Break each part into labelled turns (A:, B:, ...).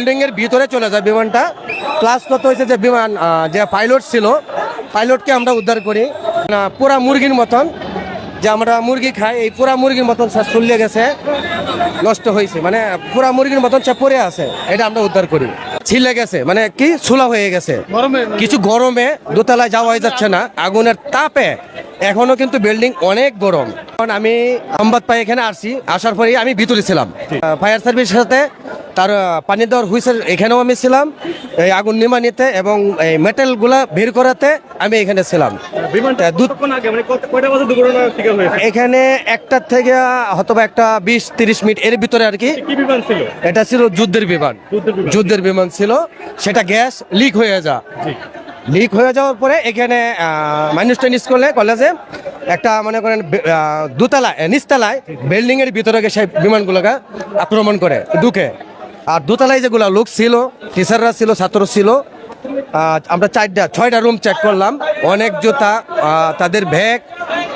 A: Building এর ভিতরে চলে যায় বিমানটা। প্লাস কত হয়েছে যে বিমান যে পাইলট ছিল পাইলটকে আমরা উদ্ধার করি। না পুরা মুরগির মতন যে আমরা মুরগি খাই এই পুরা মুরগির মতন স্যার চলিয়ে গেছে নষ্ট হয়েছে। মানে পুরা মুরগির মতন সে পড়ে আছে এটা আমরা উদ্ধার করি। ছিলে গেছে মানে কি সুলা হয়ে গেছে। কিছু গরমে দোতলায় যাওয়া হয়ে যাচ্ছে না আগুনের তাপে। এখনও কিন্তু বিল্ডিং অনেক গরম। কারণ আমি সংবাদ পাই এখানে আসছি আসার পরেই আমি ভিতরে ছিলাম। ফায়ার সার্ভিসের সাথে তার পানি দেওয়ার হুইসেল এখানেও আমি ছিলাম এই আগুন নিমানিতে এবং এই মেটেলগুলা বের করাতে আমি এখানে ছিলাম।
B: মানে
A: এখানে একটার থেকে হয়তো বা একটা বিশ তিরিশ মিনিট এর ভিতরে আর কি।
B: কি বিমান ছিল?
A: এটা ছিল যুদ্ধের বিমান।
B: যুদ্ধের বিমান।
A: ছিল। সেটা গ্যাস লিক হয়ে যা। লিক হয়ে যাওয়ার পরে এখানে মানুষটা স্কুলে কলেজে। একটা মনে করেন দোতলায় নিচতলায় বিল্ডিং এর ভিতরে সেই বিমানগুলোকে আক্রমণ করে ঢুকে। আর দোতলায় যেগুলো লোক ছিল টিচাররা ছিল ছাত্র ছিল আমরা চারটা ছয়টা রুম চেক করলাম। অনেক জুতা তাদের ব্যাগ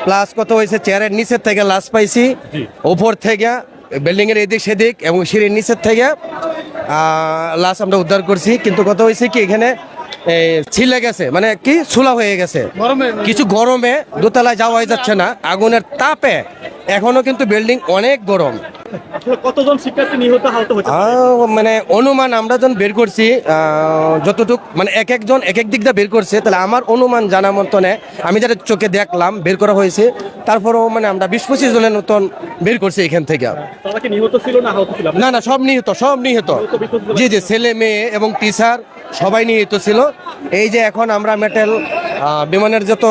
A: প্লাস কত হয়েছে চেয়ারের নিচের থেকে লাশ পাইছি। ওপর থেকে বিল্ডিং এর এদিক সেদিক এবং সিঁড়ির নিচের থেকে লাশ আমরা উদ্ধার করছি। কিন্তু কত হয়েছে কি এখানে ছিলে গেছে। মানে কি সুলা হয়ে গেছে। কিছু গরমে দোতলায় যাওয়া যাচ্ছে না। আগুনের তাপে এখনও কিন্তু বিল্ডিং অনেক গরম।
B: কতজন শিক্ষার্থী নিহত আহত হয়েছে?
A: মানে অনুমান আমরা যখন বের করছি যতটুক মানে এক একজন এক এক দিক দিয়ে বের করছে তাহলে আমার অনুমান জানা মতনে আমি যেটা চোখে দেখলাম বের করা হয়েছে তারপরেও মানে আমরা বিশ পঁচিশ জনের মতন বের করছি এখান থেকে।
B: না
A: না সব নিহত সব নিহত। জি জি ছেলে মেয়ে এবং টিচার সবাই নিহত ছিল। এই যে এখন আমরা মেটেল বিমানের যত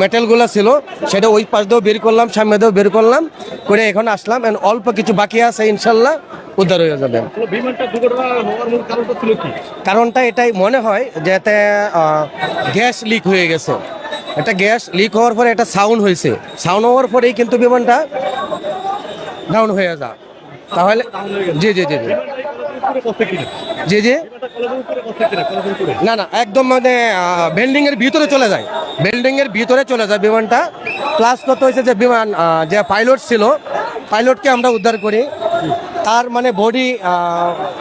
A: মেটেলগুলো ছিল সেটা ওই পাশ দিয়েও বের করলাম সামনে দিয়েও বের করলাম করে এখন আসলাম অল্প কিছু বাকি আছে ইনশাল্লাহ উদ্ধার হয়ে যাবে।
B: কারণটা
A: এটাই মনে হয় যে এতে গ্যাস লিক হয়ে গেছে। এটা গ্যাস লিক হওয়ার পরে এটা সাউন্ড হয়েছে। সাউন্ড হওয়ার পরেই কিন্তু বিমানটা ডাউন হয়ে যা। তাহলে জি জি জি জি। জি জি। না না, একদম মানে বিল্ডিং এর ভিতরে চলে যায়। বিল্ডিং এর ভিতরে চলে যায় বিমানটা। প্লাস কত হয়েছে যে বিমান যে পাইলট ছিল পাইলটকে আমরা উদ্ধার করি। তার মানে বডি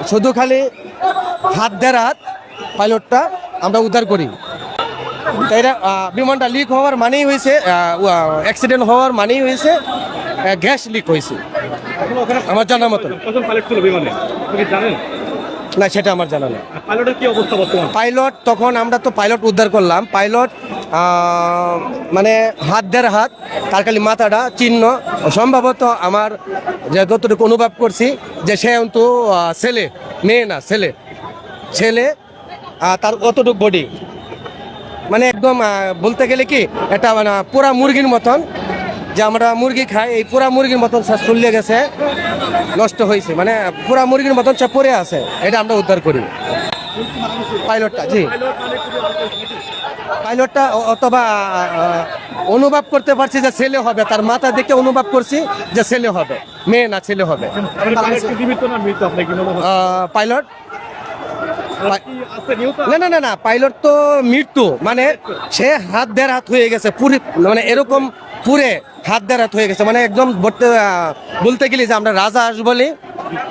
A: শুধু খালি হাত দেড় হাত পাইলটটা আমরা উদ্ধার করি। তো এটা বিমানটা লিক হওয়ার মানেই হয়েছে অ্যাক্সিডেন্ট হওয়ার মানেই হয়েছে। গ্যাস লিক হয়েছে। আমার জানা মতন।
B: জানেন?
A: না সেটা আমার জানা নেই।
B: পাইলটের কি অবস্থা বর্তমান?
A: পাইলট তখন আমরা তো পাইলট উদ্ধার করলাম। পাইলট মানে হাত দেড় হাত তার খালি মাথাটা চিহ্ন। সম্ভবত আমার যে যতটুকু অনুভব করছি যে সে কিন্তু ছেলে মেয়ে না ছেলে। ছেলে তার অতটুক বডি মানে একদম বলতে গেলে কি এটা মানে পুরা মুরগির মতন। যে আমরা মুরগি খাই, এই পুরা মুরগির মতন সে চলিয়ে গেছে, নষ্ট হয়েছে। মানে পুরা মুরগির মতন সে পড়ে আছে, এটা আমরা উদ্ধার করি। পাইলটটা, জি। পাইলটটা অথবা অনুভব করতে পারছি যে ছেলে হবে, তার মাথা দেখে অনুভব করছি যে ছেলে হবে, মেয়ে না, ছেলে হবে।
B: পাইলট? না
A: না না না, পাইলট তো মৃত্যু মানে সে হাত দেড় হাত হয়ে গেছে, পুরি মানে এরকম পুরে হাত দেড় হাত হয়ে গেছে। মানে একদম বলতে গেলে যে আমরা রাজা হাঁস বলি।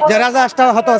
A: যে রাজা হাঁসটা হয়তো